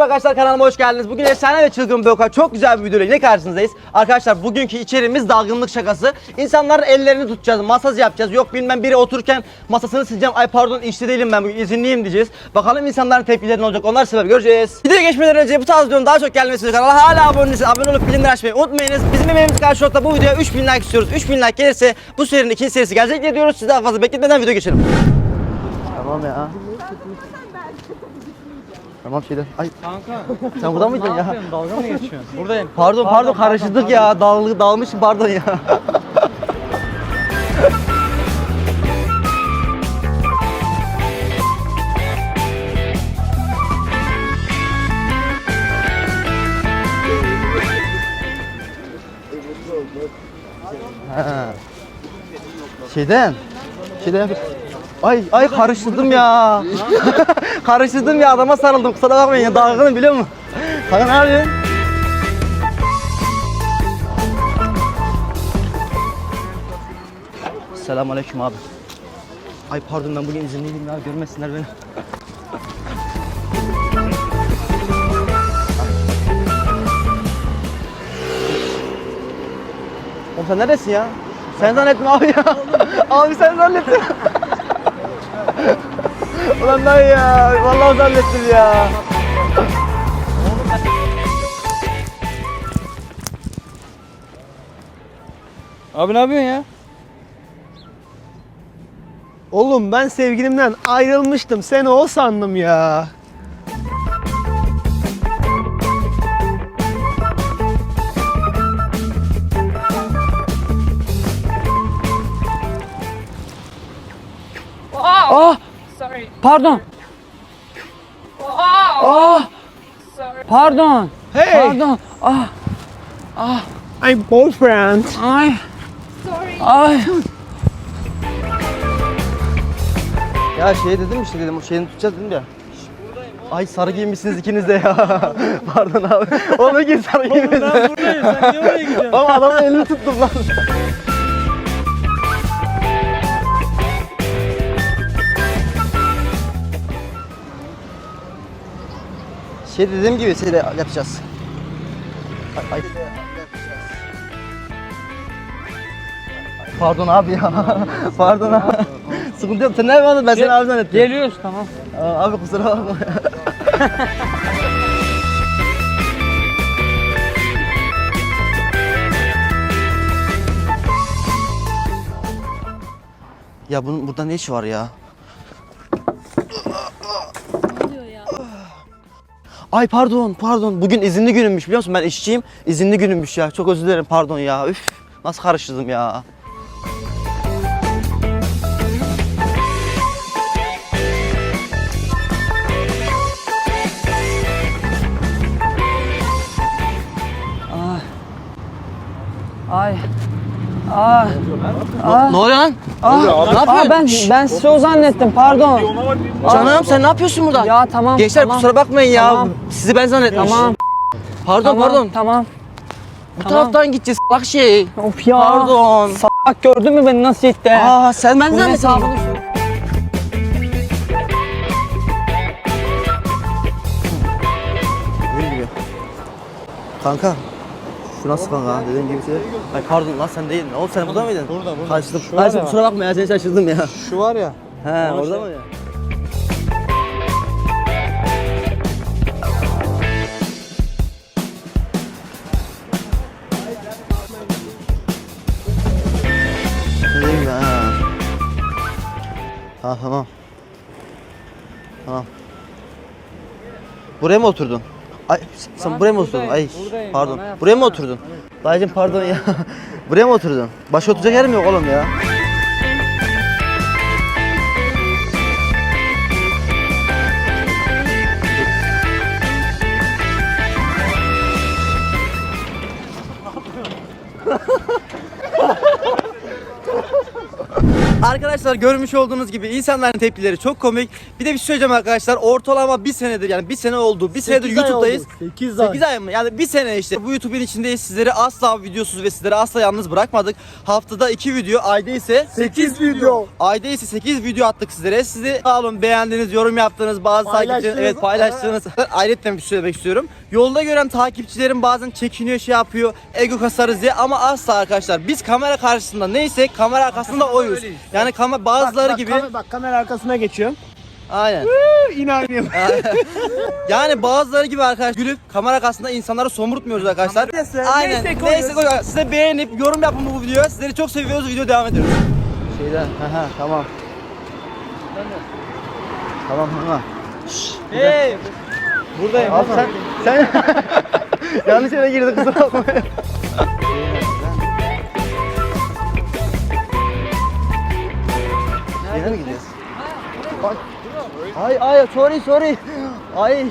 Merhaba arkadaşlar kanalıma hoş geldiniz. Bugün efsane ve çılgın bir çok güzel bir videoyla yine karşınızdayız. Arkadaşlar bugünkü içeriğimiz dalgınlık şakası. İnsanların ellerini tutacağız, masaj yapacağız. Yok bilmem biri otururken masasını sileceğim. Ay pardon işte değilim ben bugün izinliyim diyeceğiz. Bakalım insanların tepkileri ne olacak onlar sebep göreceğiz. Videoya geçmeden önce bu tarz videonun daha çok gelmesi için kanala hala abone değilseniz abone olup bildirimleri açmayı unutmayınız. Bizim emeğimiz karşılıkta bu videoya 3000 like istiyoruz. 3000 like gelirse bu serinin ikinci serisi gelecek diye diyoruz. Sizi daha fazla bekletmeden video geçelim. Tamam ya. Tamam şeyden. Ay Kanka sen burada mıydın ne ya? yapıyorsun? Dalga mı geçiyorsun? Buradayım. Pardon pardon karıştırdık ya. Dal, dalmışım pardon ya. Ha. Şeyden. Şeyden. Ay ay karıştırdım ya. karıştırdım ya adama sarıldım. Kusura bakmayın ya dalgınım biliyor musun? Kanka ne yapıyorsun? Selamünaleyküm abi. Ay pardon ben bugün izinliyim ya görmesinler beni. Oğlum sen neredesin ya? Sen zannetme abi ya. abi sen zannettin. Ulan dayı ya. Vallahi zannettim ya. Abi ne yapıyorsun ya? Oğlum ben sevgilimden ayrılmıştım. Seni o sandım ya. Pardon. Ah! Sorry. Pardon. Hey, Pardon. Ah! I'm boyfriend. Ay! Sorry. Ay! Ya şey dedim işte dedim o şeyini tutacağız dedim ya. Ay sarı giymişsiniz ikiniz de ya. Pardon abi. Onu giy sarı giymişsin. Ben buradayım. Sen niye oraya gidiyorsun? Ama adamın elini tuttum lan. Şey dediğim gibi şeyle yapacağız. Ay, ay. Pardon abi ya. Pardon abi. Sıkıntı yok. Sen ne yapıyorsun? Ben seni abi zannettim. Geliyoruz tamam. Aa, Abi kusura bakma. ya bunun burada ne işi var ya? Ay pardon, pardon. Bugün izinli günümmüş biliyor musun? Ben işçiyim. İzinli günümmüş ya. Çok özür dilerim. Pardon ya. Üf. Nasıl karıştırdım ya? Ay. Ne oluyor lan? Ah, Ne yapıyorsun? Aa, ben ben sizi o zannettim. Pardon. Canım sen ne yapıyorsun burada? Ya tamam. Gençler tamam. kusura bakmayın ya. Tamam. Sizi ben zannettim. Tamam. Pardon Tamam. pardon. Tamam. Bu tamam. taraftan gideceğiz. Bak şey. Of ya. Pardon. Salak gördün mü beni nasıl gitti? Aa sen ben zannettim. Kanka. Şu nasıl kanka? Dediğim gibi şey. Ay pardon lan sen değil. Oldu sen burada mıydın? Burada, burada. Kaçtım. Şu ya. kusura bakma ya seni şaşırdım ya. Şu var ya. He orada mı ya? Ha. Ha tamam. Tamam. Buraya mı oturdun? Ay sen buraya mı oturdun? Ay buradayım, pardon. Buraya mı oturdun? Dayıcım pardon ya. buraya mı oturdun? Başka oturacak yerim yok oğlum ya. Arkadaşlar görmüş olduğunuz gibi insanların tepkileri çok komik. Bir de bir şey söyleyeceğim arkadaşlar. Ortalama bir senedir yani bir sene oldu. Bir senedir YouTube'dayız. 8 ay. 8 ay mı? Yani bir sene işte bu YouTube'un içindeyiz. Sizleri asla videosuz ve sizleri asla yalnız bırakmadık. Haftada 2 video, ayda ise 8 video. Ayda ise 8 video attık sizlere. Sizi sağ olun beğendiğiniz, yorum yaptığınız, bazı Paylaştınız. takipçilerin evet paylaştığınız. Ayrıca bir şey söylemek istiyorum. Yolda gören takipçilerim bazen çekiniyor, şey yapıyor, ego kasarız diye ama asla arkadaşlar. Biz kamera karşısında neyse kamera arkasında oyuz. Yani kamera bazıları bak, gibi Bak, bak kamera arkasına geçiyorum. aynen. İnanmıyorum. yani bazıları gibi arkadaş gülüp kamera karşısında insanları somurtmuyoruz arkadaşlar. Neyse, Aynen. neyse Neyse, koyuyoruz. Size beğenip yorum yapın bu videoya. Sizleri çok seviyoruz. Video devam ediyoruz. Şeyden. Aha tamam. Tamam tamam. Hey. Buradayım. Abi sen sen yanlış yere girdin kusura bakma. Ay ay sorry sorry. Ay.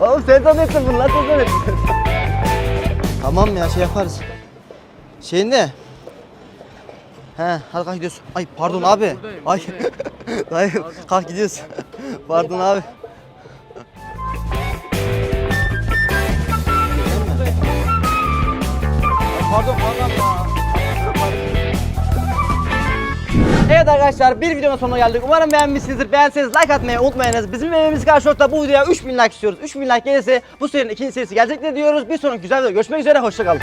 Oğlum sen zannettin bunu lan sen zannettin. tamam ya şey yaparız. Şey ne? He, hadi kalk gidiyoruz. Ay pardon abi. Ay. Ay kalk gidiyoruz. pardon abi. Evet arkadaşlar bir videonun sonuna geldik. Umarım beğenmişsinizdir. Beğenseniz like atmayı unutmayınız. Bizim evimiz karşılıkta bu videoya 3000 like istiyoruz. 3000 like gelirse bu serinin ikinci serisi gelecektir diyoruz. Bir sonraki güzel videoda görüşmek üzere. Hoşçakalın.